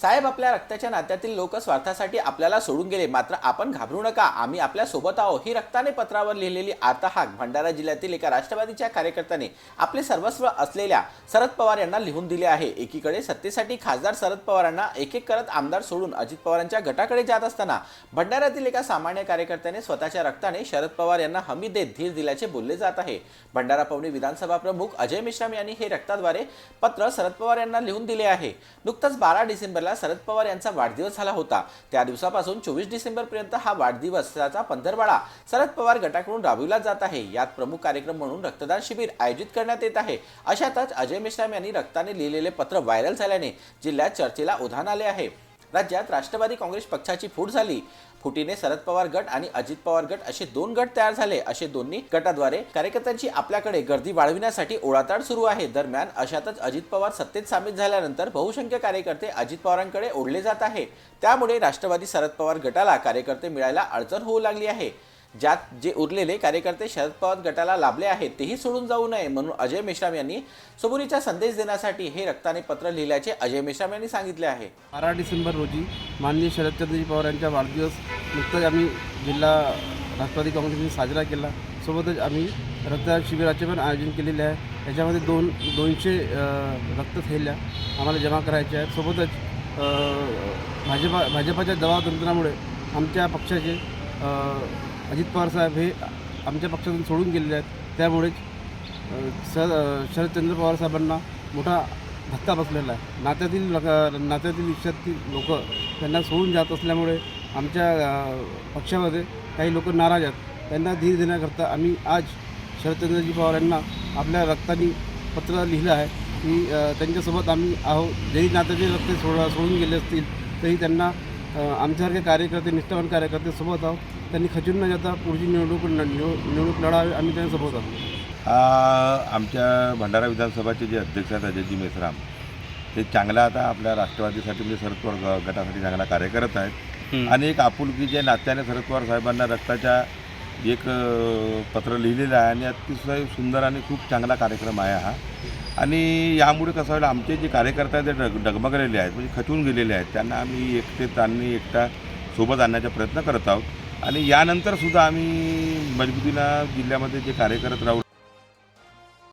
साहेब आपल्या रक्ताच्या नात्यातील लोक स्वार्थासाठी आपल्याला सोडून गेले. मात्र आपण घाबरू नका. आम्ही आपल्यासोबत आहो ही रक्ताने पत्रावर लिहिलेली आर्तहाक भंडारा जिल्ह्यातील एका राष्ट्रवादीच्या कार्यकर्त्याने आपले सर्वस्व असलेल्या शरद पवार यांना लिहून दिले आहे. एकीकडे सत्तेसाठी खासदार शरद पवारांना एक एक करत आमदार सोडून अजित पवारांच्या गटाकडे जात असताना भंडाऱ्यातील एका सामान्य कार्यकर्त्याने स्वतःच्या रक्ताने शरद पवार यांना हमी देत धीर दिल्याचे बोलले जात आहे. भंडारा पवनी विधानसभा प्रमुख अजय मिश्राम यांनी हे रक्ताद्वारे पत्र शरद पवार यांना लिहून दिले आहे. नुकतंच बारा डिसेंबरला शरद पवार यांचा वाढदिवस झाला होता. त्या दिवसापासून चोवीस डिसेंबर पर्यंत हा वाढदिवसाचा पंधरवाडा शरद पवार गटाकडून राबविला जात आहे. यात प्रमुख कार्यक्रम म्हणून रक्तदान शिबिर आयोजित करण्यात येत आहे. अशातच अजय मेश्राम यांनी रक्ताने लिहिलेले पत्र व्हायरल झाल्याने जिल्ह्यात चर्चेला उधाण आले आहे. राज्यात राष्ट्रवादी काँग्रेस पक्षाची फूट झाली. फुटीने शरद पवार गट आणि अजित पवार गट असे दोन गट तयार झाले. असे दोन्ही गटाद्वारे कार्यकर्त्यांची आपल्याकडे गर्दी वाढविण्यासाठी ओढाताड सुरू आहे. दरम्यान अशातच अजित पवार सत्तेत सामील झाल्यानंतर बहुसंख्य कार्यकर्ते अजित पवारांकडे ओढले जात आहे त्यामुळे राष्ट्रवादी शरद पवार गटाला कार्यकर्ते मिळायला अडचण होऊ लागली आहे. ज्यात जे उरलेले कार्यकर्ते शरद पवार गटाला लाभले आहेत तेही सोडून जाऊ नये म्हणून अजय मेश्राम यांनी सबुरीचा संदेश देण्यासाठी हे रक्ताने पत्र लिहिल्याचे अजय मेश्राम यांनी सांगितले आहे. बारा डिसेंबर रोजी माननीय शरदचंद्रजी पवार यांचा वाढदिवस नुकताच आम्ही जिल्हा राष्ट्रवादी काँग्रेसने साजरा केला. सोबतच आम्ही रक्तदान शिबिराचे पण आयोजन केलेले आहे. त्याच्यामध्ये दोन दोनशे रक्त थैल्या आम्हाला जमा करायच्या आहेत. सोबतच भाजपा भाजपाच्या दबावतंत्रामुळे आमच्या पक्षाचे अजित पवार साहेब हे आमच्या पक्षातून सोडून गेलेले आहेत. त्यामुळेच सर शरदचंद्र पवार साहेबांना मोठा धक्का बसलेला आहे. नात्यातील नात्यातील इच्छातील लोक त्यांना सोडून जात असल्यामुळे आमच्या पक्षामध्ये काही लोक नाराज आहेत. त्यांना धीर देण्याकरता आम्ही आज शरदचंद्रजी पवार यांना आपल्या रक्तानी पत्र लिहिलं आहे की त्यांच्यासोबत आम्ही आहो जरी नात्याचे रक्त सोड सोडून गेले असतील तरी त्यांना आमच्यासारखे कार्यकर्ते निष्ठावान कार्यकर्ते सोबत आहोत. त्यांनी खचून न जाता पुढची निवडणूक निवड- निवडणूक लढावी आम्ही त्यांच्यासोबत आहोत आ, आमच्या भंडारा विधानसभाचे जे अध्यक्ष आहेत अजयजी मेश्राम ते चांगला आता आपल्या राष्ट्रवादीसाठी म्हणजे शरद पवार गटासाठी चांगला कार्य करत आहेत आणि एक आपुलकीच्या नात्याने शरद पवार साहेबांना रक्ताच्या एक पत्र लिहिलेलं आहे आणि अतिशय सुंदर आणि खूप चांगला कार्यक्रम आहे हा. आणि यामुळे कसं होईल आमचे जे कार्यकर्ते आहेत ते डग डगमगलेले आहेत म्हणजे खचून गेलेले आहेत. त्यांना आम्ही एकटे आणि एकटा सोबत आणण्याचा प्रयत्न करत आहोत. आणि यानंतरसुद्धा आम्ही मजबुतीला जिल्ह्यामध्ये जे कार्य करत राहू